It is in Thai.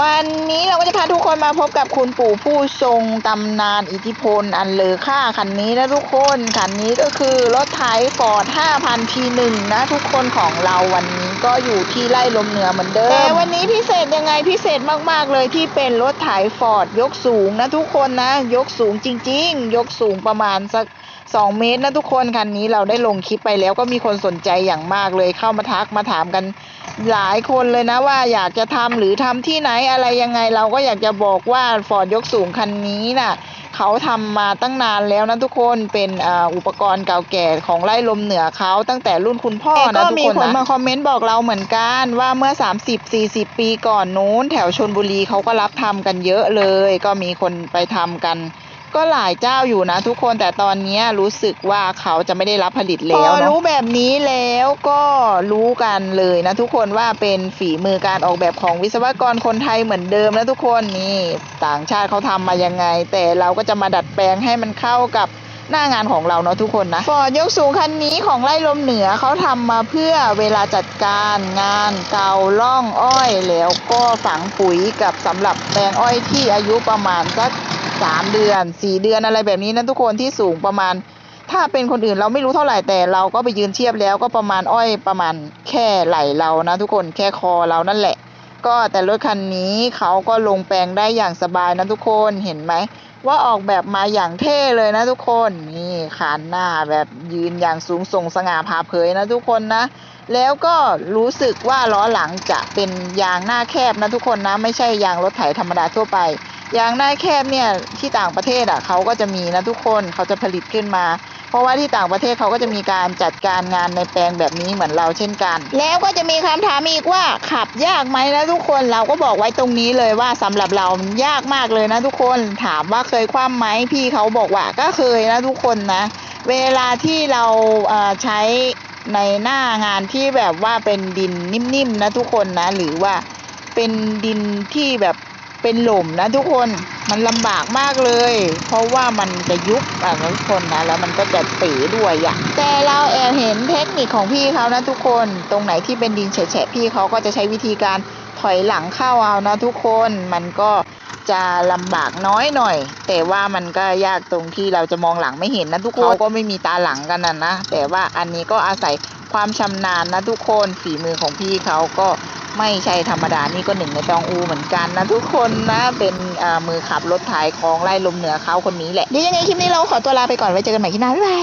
วันนี้เราก็จะพาทุกคนมาพบกับคุณปู่ผู้ทรงตำนานอิทธิพลอันเลอค่าคันนี้นะทุกคนคันนี้ก็คือรถไถฟอร์ด5,000 T1 นะทุกคนของเราวันนี้ก็อยู่ที่ไร่ลมเหนือเหมือนเดิมแต่วันนี้พิเศษยังไงพิเศษมากๆเลยที่เป็นรถไถฟอร์ดยกสูงนะทุกคนนะ ยกสูงจริง ๆ ยกสูงประมาณสัก2 เมตรนะทุกคนคันนี้เราได้ลงคลิปไปแล้วก็มีคนสนใจอย่างมากเลยเข้ามาทักมาถามกัน หลายคนเลยนะว่าอยากจะทำหรือทำที่ไหนอะไรยังไงเราก็อยากจะบอกว่าฟอร์ดยกสูงคันนี้น่ะเขาทำมาตั้งนานแล้วนะทุกคนเป็นอ่าอุปกรณ์เก่าแก่ของไร่ลมเหนือเขาตั้งแต่รุ่นคุณพ่อนะทุกคนนะก็มีคนมาคอมเมนต์บอกเราเหมือนกันว่าเมื่อ 30-40 ปีก่อนนู้น แถวชนบุรีเขาก็รับทำกันเยอะเลย ก็มีคนไปทำกัน ก็หลายเจ้าอยู่นะทุกคนแต่ตอนนี้รู้สึกว่าเขาจะไม่ได้รับผลิตแล้วพอรู้แบบนี้แล้วก็รู้กันเลยนะทุกคนว่าเป็นฝีมือการออกแบบของวิศวกรคนไทยเหมือนเดิมนะทุกคนนี่ต่างชาติเขาทำมายังไง แต่เราก็จะมาดัดแปลงให้มันเข้ากับหน้างานของเราเนาะทุกคนนะฟอร์ดยกสูงคันนี้ของไร่ลมเหนือเขาทำมาเพื่อเวลาจัดการงานเกาล่องอ้อย แล้วก็ฝังปุ๋ยกับสำหรับแปลงอ้อยที่อายุประมาณสัก สามเดือนสี่เดือนอะไรแบบนี้นะทุกคนที่สูงประมาณ ถ้าเป็นคนอื่นเราไม่รู้เท่าไหร่แต่เราก็ไปยืนเทียบแล้วก็ประมาณอ้อยประมาณแค่ไหลเรานะทุกคนแค่คอเรานั่นแหละ ก็แต่รถคันนี้เขาก็ลงแปลงได้อย่างสบายนะทุกคนเห็นไหมว่าออกแบบมาอย่างเท่เลยนะทุกคนนี่ขานหน้าแบบยืนอย่างสูงส่งสง่าผ่าเผยนะทุกคนนะ แล้วก็รู้สึกว่าล้อหลังจะเป็นยางหน้าแคบนะทุกคนนะ ไม่ใช่ยางรถไถธรรมดาทั่วไป ยางหน้าแคบเนี่ยที่ต่างประเทศอะเขาก็จะมีนะทุกคนเขาจะผลิตขึ้นมา เพราะว่าที่ต่างประเทศเขาก็จะมีการจัดการงานในแปลงแบบนี้เหมือนเราเช่นกัน แล้วก็จะมีคำถามอีกว่าขับยากไหมนะทุกคนเราก็บอกไว้ตรงนี้เลยว่าสำหรับเรามันยากมากเลยนะทุกคนถามว่าเคยคว่ำไหมพี่เขาบอกว่าก็เคยนะทุกคนนะ เวลาที่เราใช้ในหน้างานที่แบบว่าเป็นดินนิ่มๆนะทุกคนนะ หรือว่าเป็นดินที่แบบ เป็นหลุมนะทุกคนมันลำบากมากเลย เพราะว่ามันจะยุบอะทุกคนนะแล้วมันก็จะเป๋ด้วยอะแต่เราแอบเห็นเทคนิคของพี่เขานะทุกคนตรงไหนที่เป็นดินแฉะๆพี่เขาก็จะใช้วิธีการถอยหลังเข้าเอานะทุกคนมันก็จะลำบากน้อยหน่อย แต่ว่ามันก็ยากตรงที่เราจะมองหลังไม่เห็นนะทุกคนเขาก็ไม่มีตาหลังกันนะนะแต่ว่าอันนี้ก็อาศัยความชำนาญนะทุกคนฝีมือของพี่เขาก็ ไม่ใช่ธรรมดานี่ก็หนึ่งในตองอูเหมือนกันนะทุกคนนะเป็นมือขับรถถ่ายของไล่ลมเหนือเขาคนนี้แหละดียังไงคลิปนี้เราขอตัวลาไปก่อนไว้เจอกันใหม่คลิปหน้าบ๊ายบาย